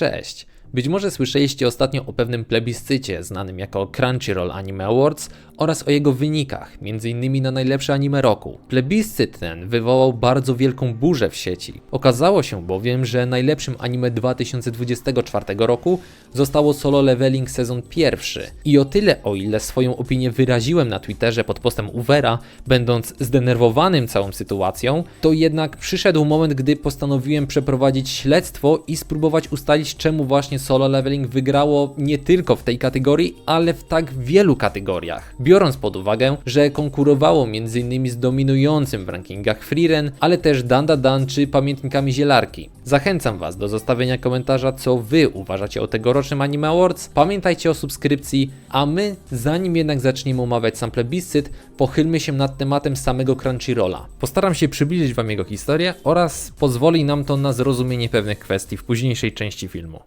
Cześć! Być może słyszeliście ostatnio o pewnym plebiscycie znanym jako Crunchyroll Anime Awards oraz o jego wynikach, m.in. na najlepsze anime roku. Plebiscyt ten wywołał bardzo wielką burzę w sieci. Okazało się bowiem, że najlepszym anime 2024 roku zostało Solo Leveling sezon pierwszy. I o tyle, o ile swoją opinię wyraziłem na Twitterze pod postem Uvera, będąc zdenerwowanym całą sytuacją, to jednak przyszedł moment, gdy postanowiłem przeprowadzić śledztwo i spróbować ustalić, czemu właśnie Solo Leveling wygrało nie tylko w tej kategorii, ale w tak wielu kategoriach. Biorąc pod uwagę, że konkurowało m.in. z dominującym w rankingach Freeren, ale też Danda Dan czy Pamiętnikami Zielarki. Zachęcam Was do zostawienia komentarza, co Wy uważacie o tegorocznym Anime Awards. Pamiętajcie o subskrypcji, a my, zanim jednak zaczniemy omawiać sam plebiscyt, pochylmy się nad tematem samego Crunchyrolla. Postaram się przybliżyć Wam jego historię oraz pozwoli nam to na zrozumienie pewnych kwestii w późniejszej części filmu.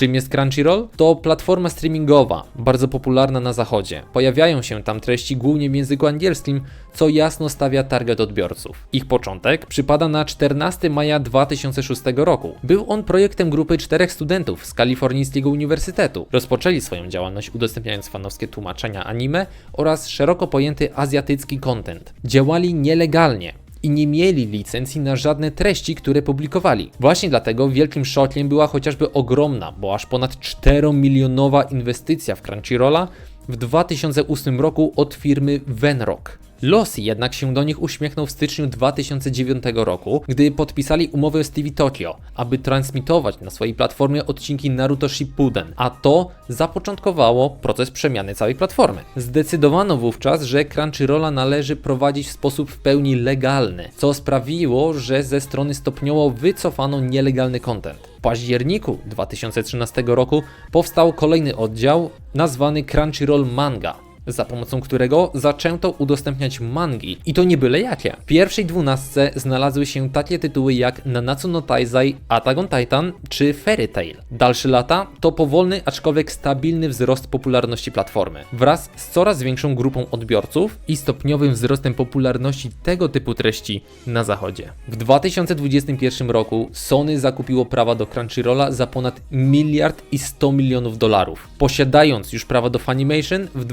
Czym jest Crunchyroll? To platforma streamingowa, bardzo popularna na zachodzie. Pojawiają się tam treści głównie w języku angielskim, co jasno stawia target odbiorców. Ich początek przypada na 14 maja 2006 roku. Był on projektem grupy czterech studentów z kalifornijskiego uniwersytetu. Rozpoczęli swoją działalność udostępniając fanowskie tłumaczenia anime oraz szeroko pojęty azjatycki content. Działali nielegalnie, i nie mieli licencji na żadne treści, które publikowali. Właśnie dlatego wielkim szokiem była chociażby ogromna, bo aż ponad 4-milionowa inwestycja w Crunchyrolla w 2008 roku od firmy Venrock. Los jednak się do nich uśmiechnął w styczniu 2009 roku, gdy podpisali umowę z TV Tokyo, aby transmitować na swojej platformie odcinki Naruto Shippuden, a to zapoczątkowało proces przemiany całej platformy. Zdecydowano wówczas, że Crunchyrolla należy prowadzić w sposób w pełni legalny, co sprawiło, że ze strony stopniowo wycofano nielegalny content. W październiku 2013 roku powstał kolejny oddział nazwany Crunchyroll Manga, za pomocą którego zaczęto udostępniać mangi. I to nie byle jakie. W pierwszej dwunastce znalazły się takie tytuły jak Nanatsu no Taizai, Attack on Titan czy Fairy Tail. Dalsze lata to powolny, aczkolwiek stabilny wzrost popularności platformy. Wraz z coraz większą grupą odbiorców i stopniowym wzrostem popularności tego typu treści na zachodzie. W 2021 roku Sony zakupiło prawa do Crunchyrolla za ponad miliard i 100 milionów dolarów. Posiadając już prawa do Funimation, w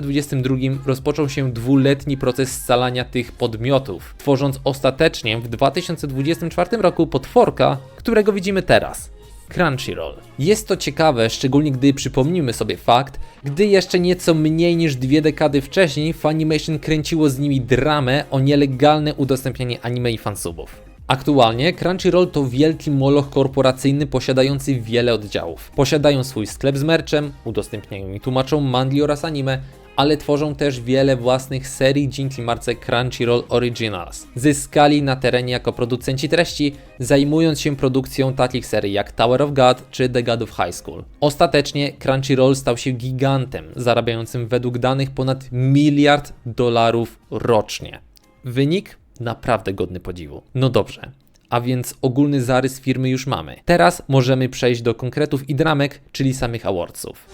2022 rozpoczął się dwuletni proces scalania tych podmiotów, tworząc ostatecznie w 2024 roku potworka, którego widzimy teraz. Crunchyroll. Jest to ciekawe, szczególnie gdy przypomnimy sobie fakt, gdy jeszcze nieco mniej niż dwie dekady wcześniej Funimation kręciło z nimi dramę o nielegalne udostępnianie anime i fansubów. Aktualnie Crunchyroll to wielki moloch korporacyjny posiadający wiele oddziałów. Posiadają swój sklep z merchem, udostępniają i tłumaczą mangli oraz anime, ale tworzą też wiele własnych serii dzięki marce Crunchyroll Originals. Zyskali na terenie jako producenci treści, zajmując się produkcją takich serii jak Tower of God czy The God of High School. Ostatecznie Crunchyroll stał się gigantem, zarabiającym według danych ponad miliard dolarów rocznie. Wynik naprawdę godny podziwu. No dobrze. A więc ogólny zarys firmy już mamy. Teraz możemy przejść do konkretów i dramek, czyli samych awardsów.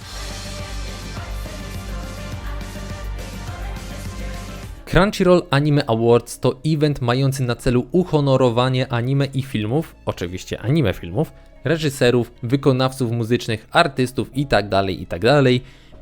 Crunchyroll Anime Awards to event mający na celu uhonorowanie anime i filmów, oczywiście anime filmów, reżyserów, wykonawców muzycznych, artystów itd., itd.,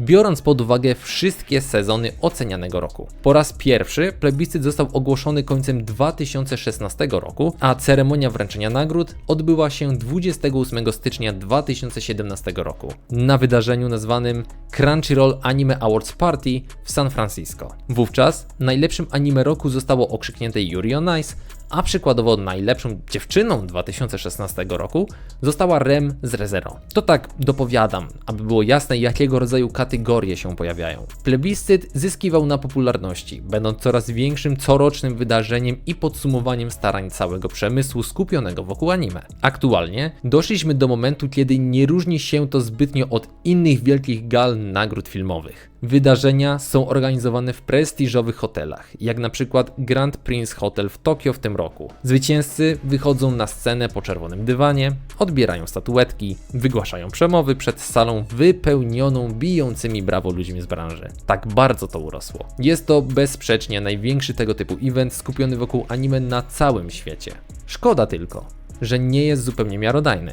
biorąc pod uwagę wszystkie sezony ocenianego roku. Po raz pierwszy plebiscyt został ogłoszony końcem 2016 roku, a ceremonia wręczenia nagród odbyła się 28 stycznia 2017 roku na wydarzeniu nazwanym Crunchyroll Anime Awards Party w San Francisco. Wówczas najlepszym anime roku zostało okrzyknięte Yuri on Ice, a przykładowo najlepszą dziewczyną 2016 roku została Rem z ReZero. To tak dopowiadam, aby było jasne jakiego rodzaju kategorie się pojawiają. Plebiscyt zyskiwał na popularności, będąc coraz większym corocznym wydarzeniem i podsumowaniem starań całego przemysłu skupionego wokół anime. Aktualnie doszliśmy do momentu, kiedy nie różni się to zbytnio od innych wielkich gal nagród filmowych. Wydarzenia są organizowane w prestiżowych hotelach, jak na przykład Grand Prince Hotel w Tokio w tym roku. Zwycięzcy wychodzą na scenę po czerwonym dywanie, odbierają statuetki, wygłaszają przemowy przed salą wypełnioną bijącymi brawo ludźmi z branży. Tak bardzo to urosło. Jest to bezsprzecznie największy tego typu event skupiony wokół anime na całym świecie. Szkoda tylko, że nie jest zupełnie miarodajny.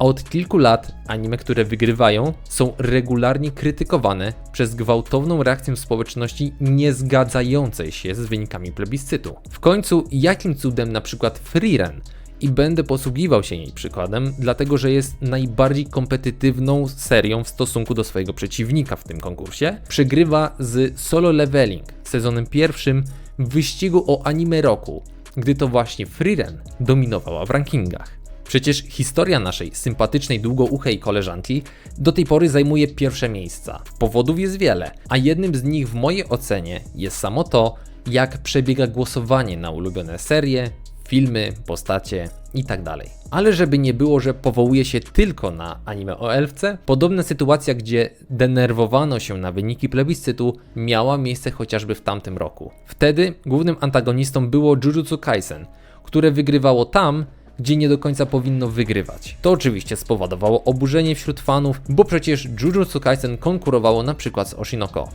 A od kilku lat anime, które wygrywają, są regularnie krytykowane przez gwałtowną reakcję społeczności nie zgadzającej się z wynikami plebiscytu. W końcu, jakim cudem na przykład Freeren i będę posługiwał się jej przykładem, dlatego że jest najbardziej kompetytywną serią w stosunku do swojego przeciwnika w tym konkursie, przegrywa z Solo Leveling sezonem pierwszym w wyścigu o anime roku, gdy to właśnie Freeren dominowała w rankingach. Przecież historia naszej sympatycznej, długouchej koleżanki do tej pory zajmuje pierwsze miejsca. Powodów jest wiele, a jednym z nich w mojej ocenie jest samo to, jak przebiega głosowanie na ulubione serie, filmy, postacie itd. Ale żeby nie było, że powołuje się tylko na anime o elfce, podobna sytuacja, gdzie denerwowano się na wyniki plebiscytu, miała miejsce chociażby w tamtym roku. Wtedy głównym antagonistą było Jujutsu Kaisen, które wygrywało tam, gdzie nie do końca powinno wygrywać. To oczywiście spowodowało oburzenie wśród fanów, bo przecież Jujutsu Kaisen konkurowało na przykład z Oshinoko.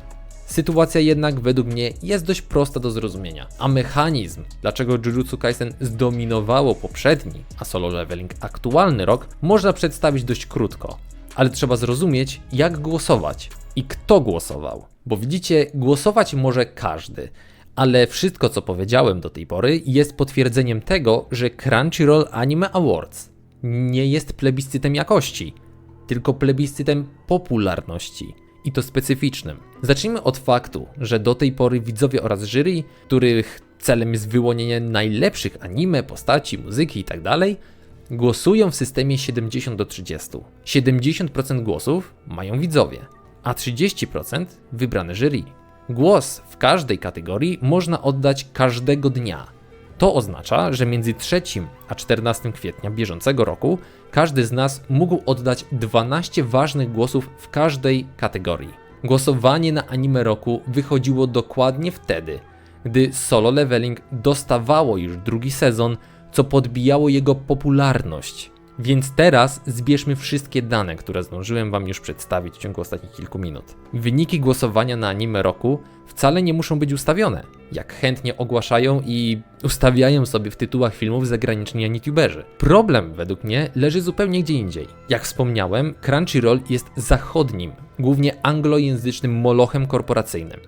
Sytuacja jednak według mnie jest dość prosta do zrozumienia, a mechanizm, dlaczego Jujutsu Kaisen zdominowało poprzedni, a Solo Leveling aktualny rok, można przedstawić dość krótko. Ale trzeba zrozumieć, jak głosować i kto głosował. Bo widzicie, głosować może każdy, ale wszystko co powiedziałem do tej pory jest potwierdzeniem tego, że Crunchyroll Anime Awards nie jest plebiscytem jakości, tylko plebiscytem popularności. I to specyficznym. Zacznijmy od faktu, że do tej pory widzowie oraz jury, których celem jest wyłonienie najlepszych anime, postaci, muzyki itd., głosują w systemie 70 do 30. 70% głosów mają widzowie, a 30% wybrane jury. Głos w każdej kategorii można oddać każdego dnia. To oznacza, że między 3 a 14 kwietnia bieżącego roku każdy z nas mógł oddać 12 ważnych głosów w każdej kategorii. Głosowanie na anime roku wychodziło dokładnie wtedy, gdy Solo Leveling dostawało już drugi sezon, co podbijało jego popularność. Więc teraz zbierzmy wszystkie dane, które zdążyłem Wam już przedstawić w ciągu ostatnich kilku minut. Wyniki głosowania na anime roku wcale nie muszą być ustawione, jak chętnie ogłaszają i ustawiają sobie w tytułach filmów zagraniczni youtuberzy. Problem według mnie leży zupełnie gdzie indziej. Jak wspomniałem, Crunchyroll jest zachodnim, głównie anglojęzycznym molochem korporacyjnym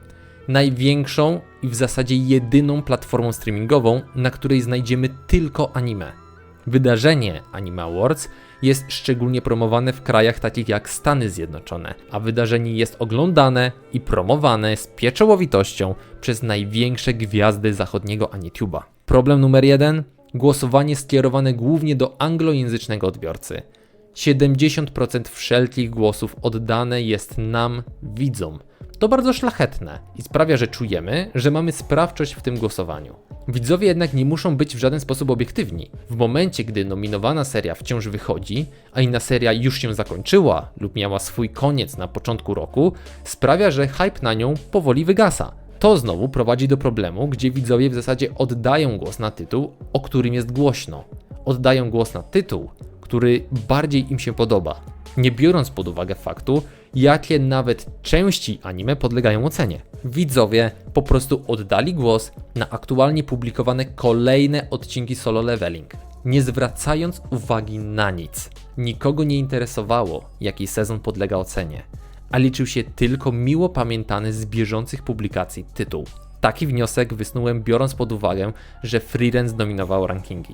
największą i w zasadzie jedyną platformą streamingową, na której znajdziemy tylko anime. Wydarzenie Anime Awards jest szczególnie promowane w krajach takich jak Stany Zjednoczone, a wydarzenie jest oglądane i promowane z pieczołowitością przez największe gwiazdy zachodniego Anituba. Problem numer jeden: głosowanie skierowane głównie do anglojęzycznego odbiorcy. 70% wszelkich głosów oddane jest nam, widzom. To bardzo szlachetne i sprawia, że czujemy, że mamy sprawczość w tym głosowaniu. Widzowie jednak nie muszą być w żaden sposób obiektywni. W momencie, gdy nominowana seria wciąż wychodzi, a inna seria już się zakończyła lub miała swój koniec na początku roku, sprawia, że hype na nią powoli wygasa. To znowu prowadzi do problemu, gdzie widzowie w zasadzie oddają głos na tytuł, o którym jest głośno. Oddają głos na tytuł, który bardziej im się podoba, nie biorąc pod uwagę faktu, jakie nawet części anime podlegają ocenie. Widzowie po prostu oddali głos na aktualnie publikowane kolejne odcinki solo leveling, nie zwracając uwagi na nic. Nikogo nie interesowało, jaki sezon podlega ocenie, a liczył się tylko miło pamiętany z bieżących publikacji tytuł. Taki wniosek wysnułem biorąc pod uwagę, że Freelance zdominował rankingi.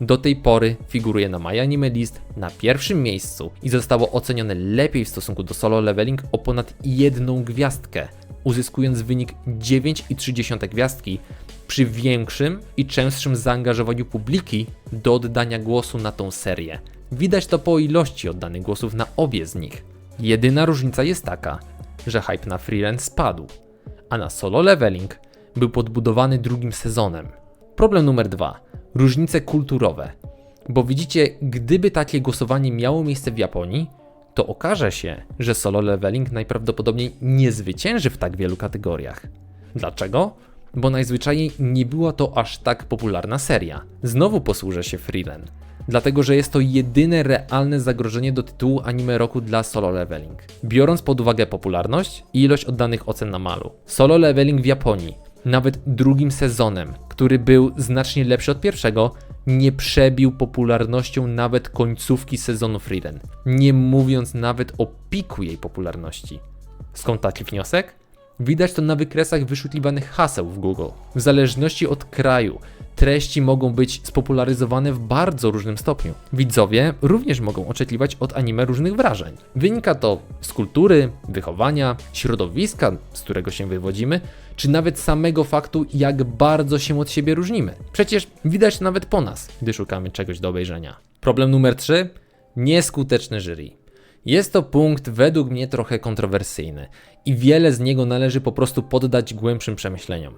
Do tej pory figuruje na My Anime List na pierwszym miejscu i zostało ocenione lepiej w stosunku do Solo Leveling o ponad jedną gwiazdkę, uzyskując wynik 9,3 gwiazdki przy większym i częstszym zaangażowaniu publiki do oddania głosu na tą serię. Widać to po ilości oddanych głosów na obie z nich. Jedyna różnica jest taka, że hype na Freelance spadł, a na Solo Leveling był podbudowany drugim sezonem. Problem numer dwa. Różnice kulturowe. Bo widzicie, gdyby takie głosowanie miało miejsce w Japonii, to okaże się, że solo leveling najprawdopodobniej nie zwycięży w tak wielu kategoriach. Dlaczego? Bo najzwyczajniej nie była to aż tak popularna seria. Znowu posłużę się Freelen, dlatego że jest to jedyne realne zagrożenie do tytułu anime roku dla solo leveling. Biorąc pod uwagę popularność i ilość oddanych ocen na malu. Solo leveling w Japonii, nawet drugim sezonem, który był znacznie lepszy od pierwszego, nie przebił popularnością nawet końcówki sezonu Freeden, nie mówiąc nawet o piku jej popularności. Skąd taki wniosek? Widać to na wykresach wyszukiwanych haseł w Google. W zależności od kraju, treści mogą być spopularyzowane w bardzo różnym stopniu. Widzowie również mogą oczekiwać od anime różnych wrażeń. Wynika to z kultury, wychowania, środowiska, z którego się wywodzimy, czy nawet samego faktu, jak bardzo się od siebie różnimy. Przecież widać nawet po nas, gdy szukamy czegoś do obejrzenia. Problem numer 3. Nieskuteczne jury. Jest to punkt według mnie trochę kontrowersyjny i wiele z niego należy po prostu poddać głębszym przemyśleniom.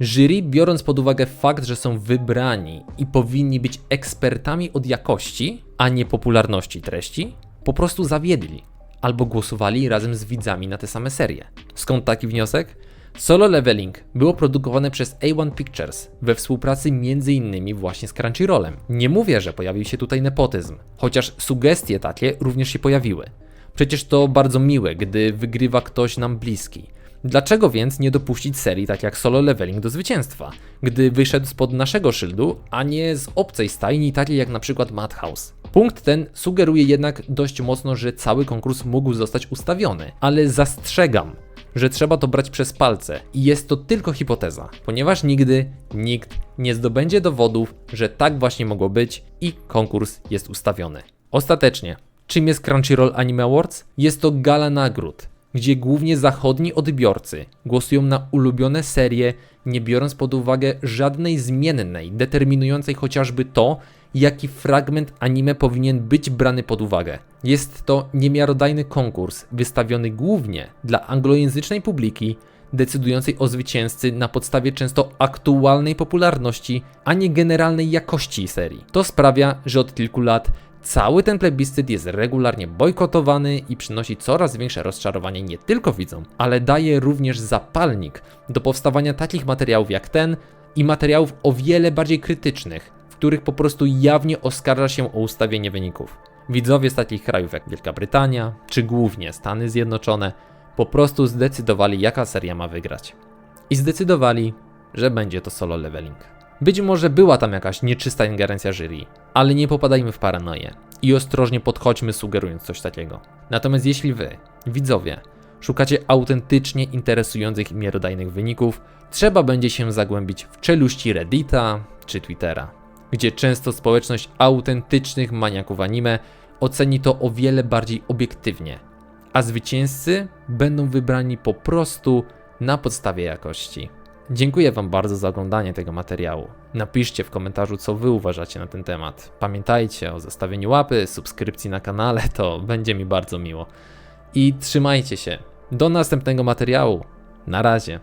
Jury, biorąc pod uwagę fakt, że są wybrani i powinni być ekspertami od jakości, a nie popularności treści, po prostu zawiedli albo głosowali razem z widzami na te same serie. Skąd taki wniosek? Solo Leveling było produkowane przez A1 Pictures we współpracy m.in. właśnie z Crunchyrollem. Nie mówię, że pojawił się tutaj nepotyzm, chociaż sugestie takie również się pojawiły. Przecież to bardzo miłe, gdy wygrywa ktoś nam bliski. Dlaczego więc nie dopuścić serii tak jak Solo Leveling do zwycięstwa, gdy wyszedł spod naszego szyldu, a nie z obcej stajni, takiej jak na przykład Madhouse? Punkt ten sugeruje jednak dość mocno, że cały konkurs mógł zostać ustawiony, ale zastrzegam, że trzeba to brać przez palce i jest to tylko hipoteza, ponieważ nigdy nikt nie zdobędzie dowodów, że tak właśnie mogło być i konkurs jest ustawiony. Ostatecznie, czym jest Crunchyroll Anime Awards? Jest to gala nagród, gdzie głównie zachodni odbiorcy głosują na ulubione serie, nie biorąc pod uwagę żadnej zmiennej, determinującej chociażby to, jaki fragment anime powinien być brany pod uwagę. Jest to niemiarodajny konkurs wystawiony głównie dla anglojęzycznej publiki, decydującej o zwycięzcy na podstawie często aktualnej popularności, a nie generalnej jakości serii. To sprawia, że od kilku lat cały ten plebiscyt jest regularnie bojkotowany i przynosi coraz większe rozczarowanie nie tylko widzom, ale daje również zapalnik do powstawania takich materiałów jak ten i materiałów o wiele bardziej krytycznych, których po prostu jawnie oskarża się o ustawienie wyników. Widzowie z takich krajów jak Wielka Brytania, czy głównie Stany Zjednoczone, po prostu zdecydowali, jaka seria ma wygrać. I zdecydowali, że będzie to solo leveling. Być może była tam jakaś nieczysta ingerencja jury, ale nie popadajmy w paranoję i ostrożnie podchodźmy sugerując coś takiego. Natomiast jeśli wy, widzowie, szukacie autentycznie interesujących i miarodajnych wyników, trzeba będzie się zagłębić w czeluści Reddita czy Twittera, gdzie często społeczność autentycznych maniaków anime oceni to o wiele bardziej obiektywnie, a zwycięzcy będą wybrani po prostu na podstawie jakości. Dziękuję Wam bardzo za oglądanie tego materiału. Napiszcie w komentarzu, co Wy uważacie na ten temat. Pamiętajcie o zostawieniu łapy, subskrypcji na kanale, to będzie mi bardzo miło. I trzymajcie się. Do następnego materiału. Na razie.